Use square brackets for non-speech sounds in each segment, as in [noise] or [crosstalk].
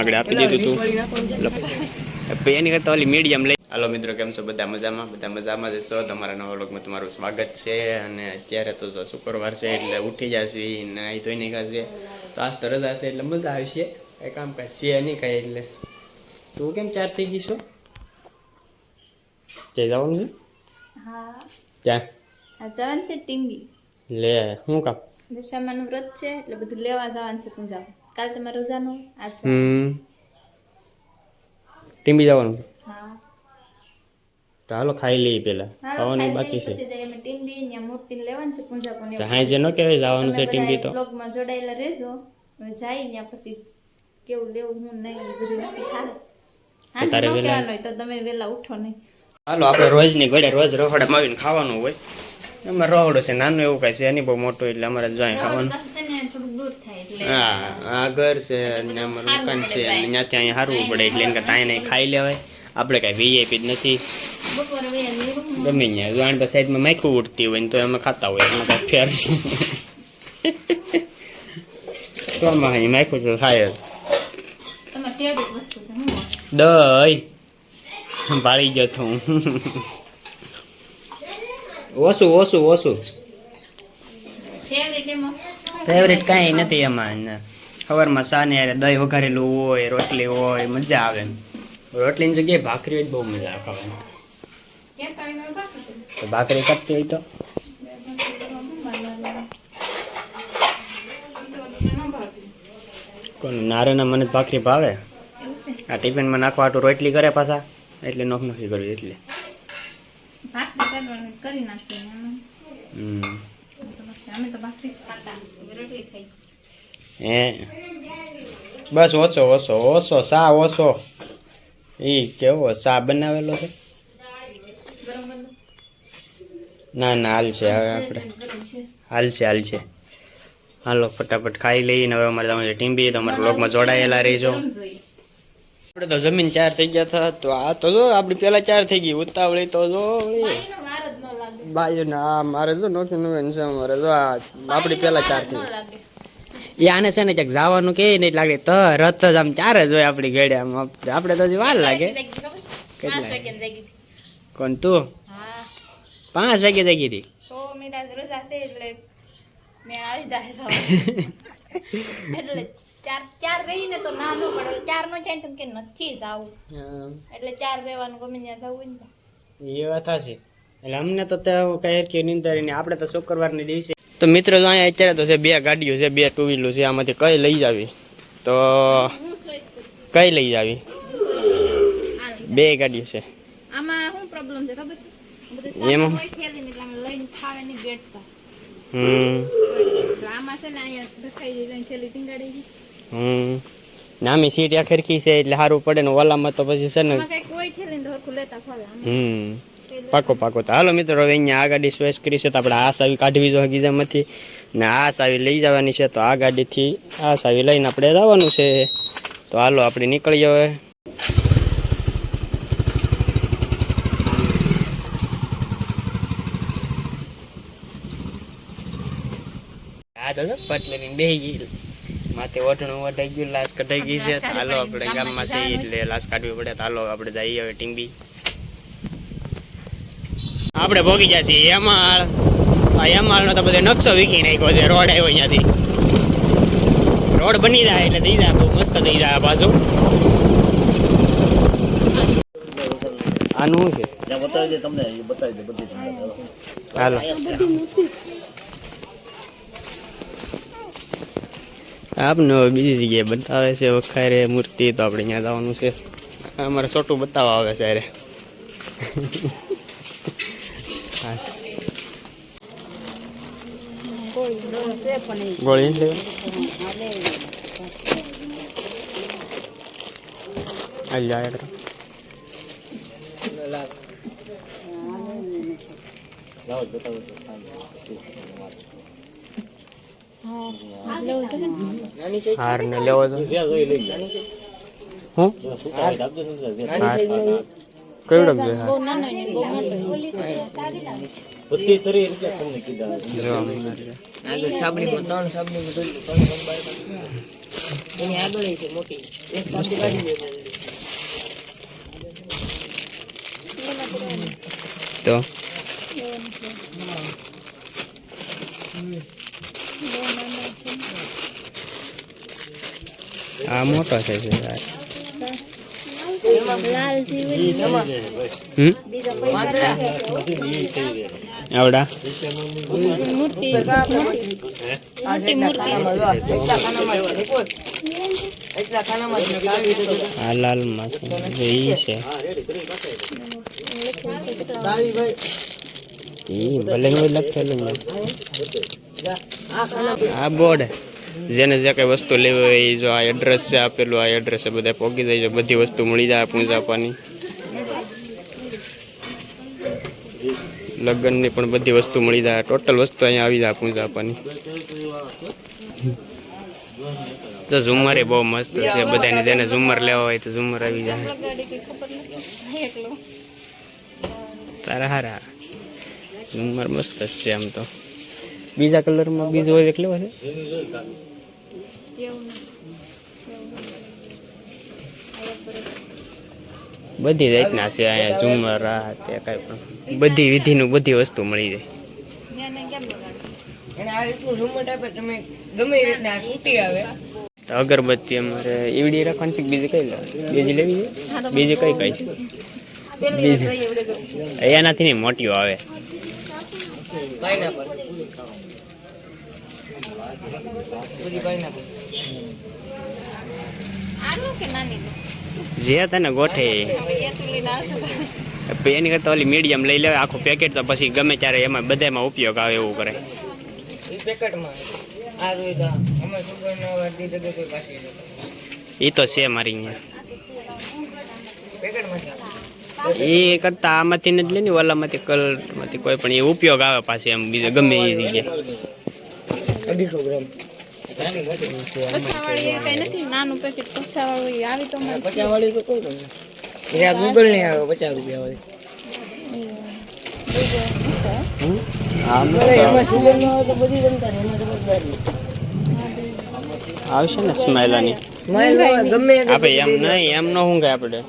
આગળ આપી દીધું હતું એટલે એની કરતાં ઓલી મીડિયમ લઈ. હાલો મિત્રો કેમ છો? બધા મજામાં? બધા મજામાં જ છો? તમારા નવા વ્લોગમાં તમારું સ્વાગત છે. અને અત્યારે તો જો શુક્રવાર છે એટલે ઉઠી જશે ને ધોઈ છે તો આજ તો રજા છે એટલે મજા આવશે. કંઈ કામ કાંઈ છે નહીં કાંઈ એટલે. તું કેમ ચાર થઈ ગઈ છો? જઈ જવાનું છે? હા. ક્યાં જવાનું છે ટીમ્બી લે શું કામ? દશામાનું વ્રત છે એટલે બધું લેવા જવાનું છે પૂજા કાલે તમારે રજા ન આજ ટીમ્બી જવાનું હા. ચાલો ખાઈ લઈએ પેલા ખાવાનું બાકી છે. ટીમ્બી ત્યાં મૂર્તિને લેવાનું છે પૂજા પણ હા જે નો કહેવાય જવાનું છે ટીમ્બી તો. બ્લોગમાં જોડાયેલા રહેજો. હવે જાય ત્યાં પછી કેવું લેવું હું નહીં બધું નક્કી થાય. તારે વેલા હોય તો તમે વેલા ઉઠો નહીં. હાલો આપણે રોજની ઘડે રોજ રખોડામાં આવીને ખાવાનું હોય. અમારે રહોડો છે નાનું એવું કાંઈ છે એની બહુ મોટું એટલે અમારે જાય ખાવાનું છે ને થોડુંક દૂર થાય એટલે હા આ ઘર છે અને અમારું મકાન છે અને ત્યાંથી અહીં હારવું પડે એટલે એને કાંઈ નહીં ખાઈ લેવાય. આપણે કાંઈ વીઆઈપી જ નથી. ગમે ત્યાં આની સાઈડમાં માખું ઉડતી હોય ને તો અમે ખાતા હોય. એમાં કાંઈ ફેર. [laughs] તો આમાં અહીં માખું તો થાય જ. તમારે ટેવરી વસ્તુ છે હું દઈ ભાળી ગયો હું. [laughs] ઓછું ઓછું ઓછું. એમાં ફેવરેટ કાંઈ નથી એમાં. સવારમાં સાને યારે દહીં વઘારેલું હોય રોટલી હોય મજા આવે રોટલીની જગ્યાએ ભાખરી હોય બહુ મજા આવે ખાવાની. ભાખરી કરતી હોય તો? કોણ નારેના મને જ ભાખરી ભાવે? આ ટિફિનમાં નાખવા તો રોટલી કરે પાછા? એટલે નોખ નોખી કરવી એટલે. ભાખરી કરવાની કરી નાખી હમ. અમે તો ભાખરી જ ખાતા. રોટલી ખાઈ. હે? બસ ઓછો ઓછો ઓછો સા ઓછો. એ કેવો સા બનાવેલો છે? ના ના હાલ છે હવે આપણે હાલ છે હાલ છે. હાલો ફટાફટ ખાઈ લઈને હવે અમારે તમારે ટીમ બી તમારા બ્લોગમાં જોડાયેલા રહીજો. આપણે તો જમીન ચાર થઈ ગયા હતા તો આ તો જો આપણી પેલા ચાર થઈ ગઈ ઉતાવળી તો જો જ ન મારે જો નોકી નું છે મારે જો આ આપણી પેલા ચાર થઈ એ આને છે ને ક્યાંક જવાનું કે નહીં લાગે તો રથ જ આમ ચાર જ હોય આપણી ઘેડે આમ આપણે તો હજી વાર લાગે. કેટલા. કોણ તું? પાંચ વાગે જાગી હતી? તો એટલે મેં આવી જાય [laughs] ચાર ચાર રહીને તો ના પડે. ચાર નો જાય ને તો કે નથી જાવું. એટલે ચાર રહેવાનું ગમે ત્યાં જવું ને તો. એ વાત છે એટલે અમને તો કઈ હરખી નિંદર નહીં. આપણે તો શુક્રવારની દિવસે તો મિત્રો જો અહીંયા અત્યારે તો છે બે ગાડીઓ છે બે ટુ વ્હીલો છે. આમાંથી કઈ લઈ જાવી? તો. કઈ લઈ જાવી? બે ગાડીઓ છે. આમાં શું પ્રોબ્લેમ છે ખબર છે? એમાં? લઈને ખાવે નહીં બેઠતા. હમ. આમાં છે ને અહીંયા દેખાઈ લઈને થેલી ટીંગાડી ગઈ. હમ. નામી સીટ આ ખરખી છે એટલે સારું પડે ને ઓલામાં તો પછી છે ને કોઈ થેલીને તો લેતા ફાવે. હમ. પાકો પાકો. તો હાલો મિત્રો અહીંયા આ ગાડી સ્વેસ કરી છે તો આપણે આ સાવી કાઢવી જોઈએ ગીજામાંથી ને આ સાવી લઈ જવાની છે, તો આ ગાડીથી આ સાવી લઈને આપણે જવાનું છે. તો હાલો, આપણે નીકળી હવે. આ જો પટલેની બેહી ગઈ. માથે ઓઢણું વઢાઈ ગયું, લાશ કઢાઈ ગઈ છે. હાલો, આપણે ગામમાં છે એટલે લાશ કાઢવી પડે. તો હાલો, આપણે જઈએ હવે ટીંબી. આપણે ભોગી ગયા છીએ યમાળ આ એમાળનો તો બધો નકશો વીકી નાખ્યો છે રોડ આવ્યો અહીંયાથી. રોડ બની જાય એટલે થઈ જાય બહુ મસ્ત થઈ જાય આ બાજુ. આનું શું છે? બતાવી દે તમને બતાવી દે બધી હાલો. આપને બીજી જગ્યાએ બતાવે છે વખારે મૂર્તિ તો આપણે ત્યાં જવાનું છે. અમારે છોટું બતાવવા આવે છે અરે ગોળી નથી લેવાની? હાલ જાય કરો. લાવો જ બતાવો તો. હાર ને લેવો તો હું હાર કેવડો જોઈએ હાર બહુ નાનો ને બહુ મોટો બધી તરી રૂપિયા તમને કીધા જો અમે હાર છે. એની આગળ છે મોટી. એક સાથે કાઢી તો? આ મોટો છે યાર. લાલ જીવી હમ બીજા પૈસા રાખે આવડા. આ લાલમાં છે ઈ છે. ઈ ભલે લખેલું આ બોર્ડ. જેને જે કઈ વસ્તુ લેવી હોય એ જો આ એડ્રેસ છે આપેલું આ એડ્રેસે બધા પહોંચી જાય બધી વસ્તુ મળી જાય પૂજા આપવાની લગ્નની પણ બધી વસ્તુ મળી જાય ટોટલ વસ્તુ અહીંયા આવી જાય પૂજા આપવાની તો ઝુમર એ બહુ મસ્ત છે બધાને જેને ઝુમર લેવા હોય તો ઝુમર આવી જાય. તારા હારા. ઝુમર મસ્ત છે આમ તો. બીજા કલરમાં બીજો હોય એટલે છે? બધી રીતના છે અહીંયા ઝુમર આ તે કાંઈ પણ. બધી વિધિનું બધી વસ્તુ મળી જાય. નહીં કેમ લગાડવું એને આ રીતનું ઝુમ્મટ આપે તમે ગમે એ રીતના આ સૂટી આવે. તો અગરબત્તી અમારે ઈવડી રાખવાની છે કે બીજી કઈ બીજી લેવી છે? બીજી કઈ કઈ છે? એનાથી નહીં મોટીઓ આવે. પાઇનાપલ પૂરી પાઇનાપલ આનું કે નાની જે તને ગોઠે. એની કરતાં ઓલી મીડિયમ લઈ લેવાય આખું પેકેટ તો પછી ગમે ત્યારે એમાં બધામાં ઉપયોગ આવે એવું કરે. એ તો છે મારી અહીંયા. એ કરતાં આમાંથી નથી લે ને ઓલામાંથી કલરમાંથી કોઈ પણ એ ઉપયોગ આવે પાછી એમ બીજે ગમે એ જગ્યાએ. અઢીસો ગ્રામ. પછાવાળી કઈ નથી નાનું પેકેટ પછાવાળું આવી તો મને પચાસ તો કહું તમને. એટલે આ ગૂગલ ને આવે પચાસ રૂપિયા વાળી. આવશે ને સ્માઇલાની સ્માઈલ ગમે આપણે એમ નહીં એમ ન હું આપણે.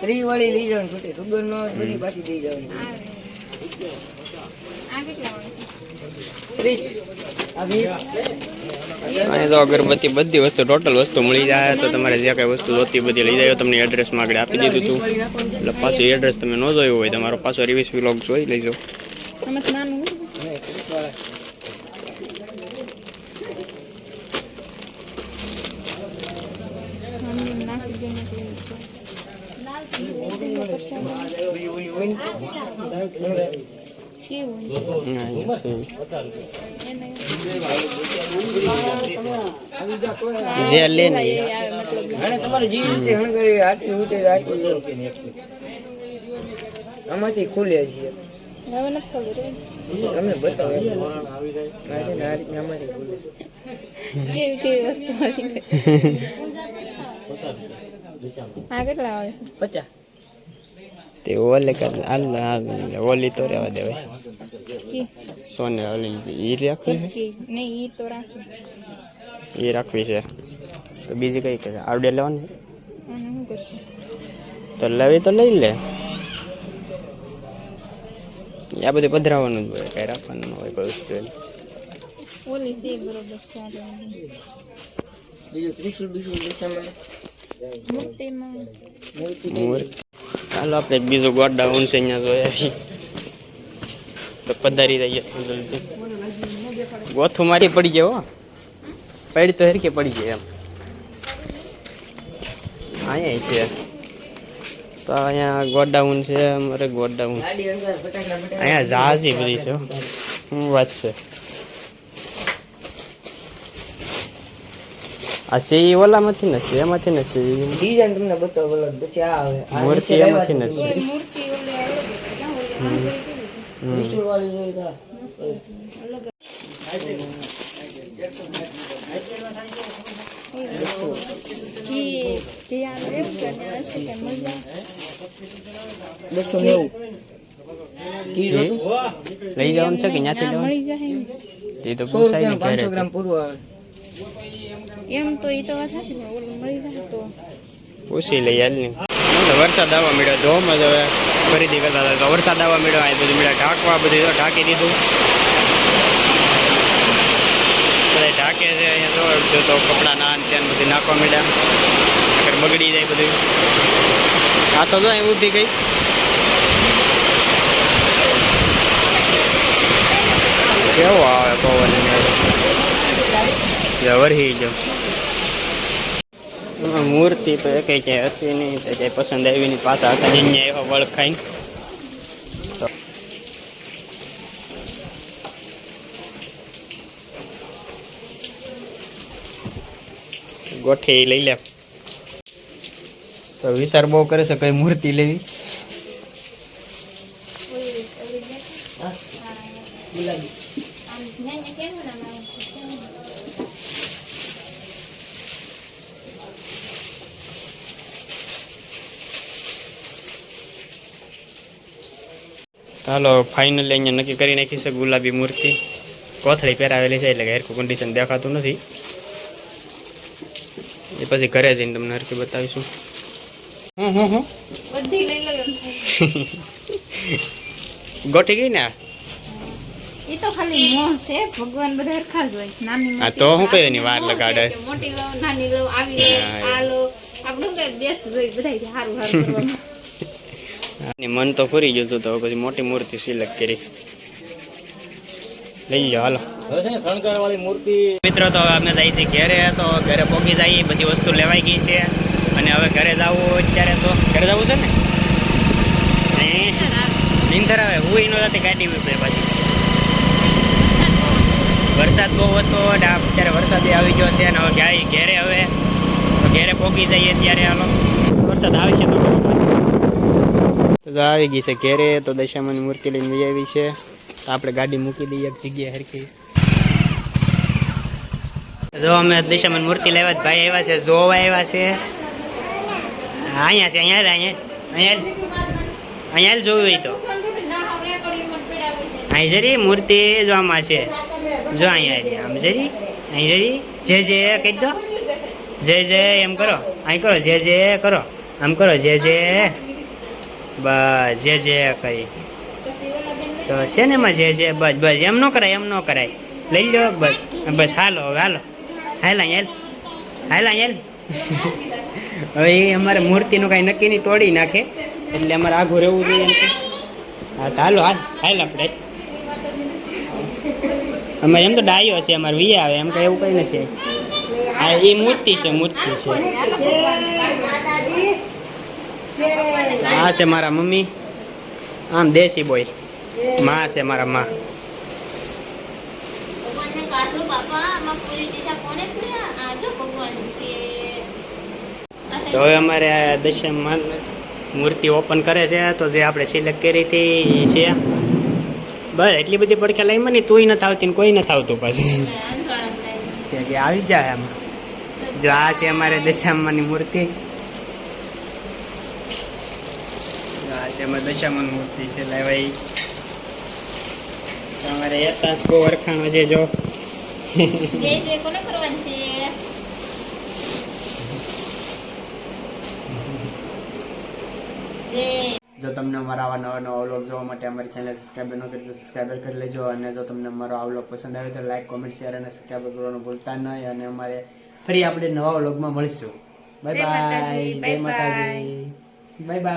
ત્રી વાળી લઈ જવાનું છૂટી સુગર નો બધી પાછી દઈ જવાની આ કેટલા વાળી ત્રીસ આ વીસ અહીંયા તો અગરબત્તી બધી વસ્તુ ટોટલ વસ્તુ મળી જાય. તો તમારે જે કઈ વસ્તુ જોતી બધી લઈ જાય તમને એડ્રેસમાં આગળ આપી દીધું હતું એટલે પાછું એડ્રેસ તમે ન જોયું હોય તમારો પાછો રિવિસ વ્લોગ જોઈ લેજો. આમાં જે લે આમાંથી ખુલે છે તમે બતાવો વસ્તુ તે ઓલે કર હાલ ઓલી તો રહેવા દેવાય સોને ઓલી એ રાખવી છે નહીં ઈ તો રાખવી એ રાખવી છે તો બીજી કઈ કે આવડે લેવાની તો લેવી તો લઈ લે આ બધું પધરાવાનું જ હોય કઈ રાખવાનું હોય કોઈ વસ્તુ ઓલી છે બરોબર સારું. બીજું મૂર્તિમાં ચાલો આપણે એક બીજું ગોડાઉન છે અહીંયા જોયા પધારી રહ્યા જલ્દી ગોથું મારી પડી હો. પડી તો હરખી પડી જાય એમ. અહીંયા છે. તો અહીંયા ગોડાઉન છે અમારે ગોડાઉન. અહીંયા જહાજી બધી છે હો. શું વાત છે? આ છે ઈ ઓલામાંથી નથી છે એમાંથી નથી ડિઝાઇન તમને બતાવો પછી આ આવે. મૂર્તિ એમાંથી નથી મૂર્તિ બસો નેવું કી એ લઈ જવાનું છે કે ત્યાંથી આ લેવાનું મળી જાય એમ. એ તો સો પૂછાય રૂપિયા ને પાંચસો ઘરે ગ્રામ પૂરું આવે એમ તો એ તો વાત હશે ઓલું મળી જાય તો પૂછી લઈ હાલ ને વરસાદ આવવા મળ્યો જો મજ હવે ખરીદી કરતા હતા. તો વરસાદ આવવા મળ્યો બધું મેળા ઢાંકવા બધું ઢાંકી દીધું. બધા ઢાંકે છે અહીંયા જો તો કપડાં ના ને ત્યાં બધું નાખવા મળ્યા આગળ બગડી જાય બધું. આ તો જો અહીં ઉધી ગઈ. કેવો આવે પવન વરહી એમાં મૂર્તિ તો એક કઈ હતી નહીં, તો જે પસંદ આવી નહીં પાછા હતા જઈને એવા વળ ખાઈને ગોઠી લઈ લે. તો વિચાર બહુ કરે છે, કઈ મૂર્તિ લેવી? ચાલો ફાઇનલી અહીંયા નક્કી કરી નાખી છે ગુલાબી મૂર્તિ. કોથળી પહેરાવેલી છે એટલે કે હેરકું કન્ડિશન દેખાતું નથી. એ પછી ઘરે જઈને તમને હરકી બતાવીશું. લો એમ. થાય. [laughs] ગોઠી ગઈ ને આ? તો ખાલી મોહ છે ભગવાન બધા હરખા જ હોય. નાની હા, તો હું કઈ આપણને એની વાર લગાડે મોટી લો નાની લો આવી લો આ લો. આપણું કઈ બેસ્ટ જોઈ બધા સારું સારું કરવાનું [laughs] અને મન તો ફરી ગયું હતું તો પછી મોટી મૂર્તિ સિલેક્ટ કરી. લઈ જાઓ હાલો. હવે છે ને શણગાર વાળી મૂર્તિ મિત્રો તો હવે અમે જઈએ છીએ ઘરે તો ઘરે પહોંચી જઈએ બધી વસ્તુ લેવાઈ ગઈ છે. અને હવે ઘરે જવું અત્યારે તો ઘરે જવું છે ને? નિંદર આવે હું એનો સાથે ગાડી ઉપર પાછી. વરસાદ બહુ હતો અત્યારે વરસાદ આવી ગયો છે અને હવે ઘેરે હવે. તો ઘેરે પહોંચી જઈએ ત્યારે હાલો. વરસાદ આવશે તો ખબર પડશે. આવી ગઈ છે ઘેરે, તો દશામાની મૂર્તિ લઈને વહી આવી છે. તો આપણે ગાડી મૂકી દઈએ, એક જગ્યાએ હરખી. જો અમે દશામાની મૂર્તિ લેવા ભાઈ આવ્યા છે, જોવા આવ્યા છે. અહીંયા છે, અહીંયા અહીંયા. અહીંયા. અહીંયા જોયું હોય તો. અહીં જરી મૂર્તિ, જો આમાં છે. જો અહીંયા આમ જરી અહીં જરી જે જે કહી દો. જે જે, એમ કરો, અહીં કરો, જે જે કરો, આમ કરો, જે જે. જે જે કરી તો છે ને એમાં જે જે, બસ બસ, એમ ન કરાય, એમ ન કરાય. લઈ લો બસ બસ, હાલો, હવે હાલો. હાલા હાલ. હાલા એલ હવે એ અમારે મૂર્તિનું કાંઈ નક્કી નહીં, તોડી નાખે. એટલે અમારે આઘું રહેવું જોઈએ એમ. હા, તો હાલો, હાલ હાલ આપણે. અમારે એમ તો ડાયો છે, અમારે વી આવે, એમ કંઈ એવું કંઈ નથી. હા, એ મૂર્તિ છે મૂર્તિ છે. આ છે મારા મમ્મી. આમ દેશી બોયમાં છે મારા માં. તો હવે અમારે આ દશામાં મૂર્તિ ઓપન કરે છે તો જે આપણે સિલેક્ટ કરી હતી એ છે. બસ એટલી બધી પડખે લઈ મને તુંય નથી આવતી ને કોઈ નથી આવતું પાછું. કે કે આવી જાય આમાં જો આ છે અમારે દશામાની મૂર્તિ. અમારે દશામાની મૂર્તિ છે લેવાઈ. તમારે એતાસ બહુ વરખાણો છે જો. જે તમને અમારા આવા નવા નવા વ્લોગ જોવા માટે અમારી ચેનલ સબસ્ક્રાઈબ ન કરી તો સબસ્ક્રાઈબ કરી લેજો અને જો તમને અમારો આ વ્લોગ પસંદ આવે તો લાઈક કોમેન્ટ શેર અને સબસ્ક્રાઈબ કરવાનું ભૂલતા નહીં અને અમારે ફરી આપણે નવા વ્લોગમાં મળીશું. બાય બાય જય. માતાજી. Bye bye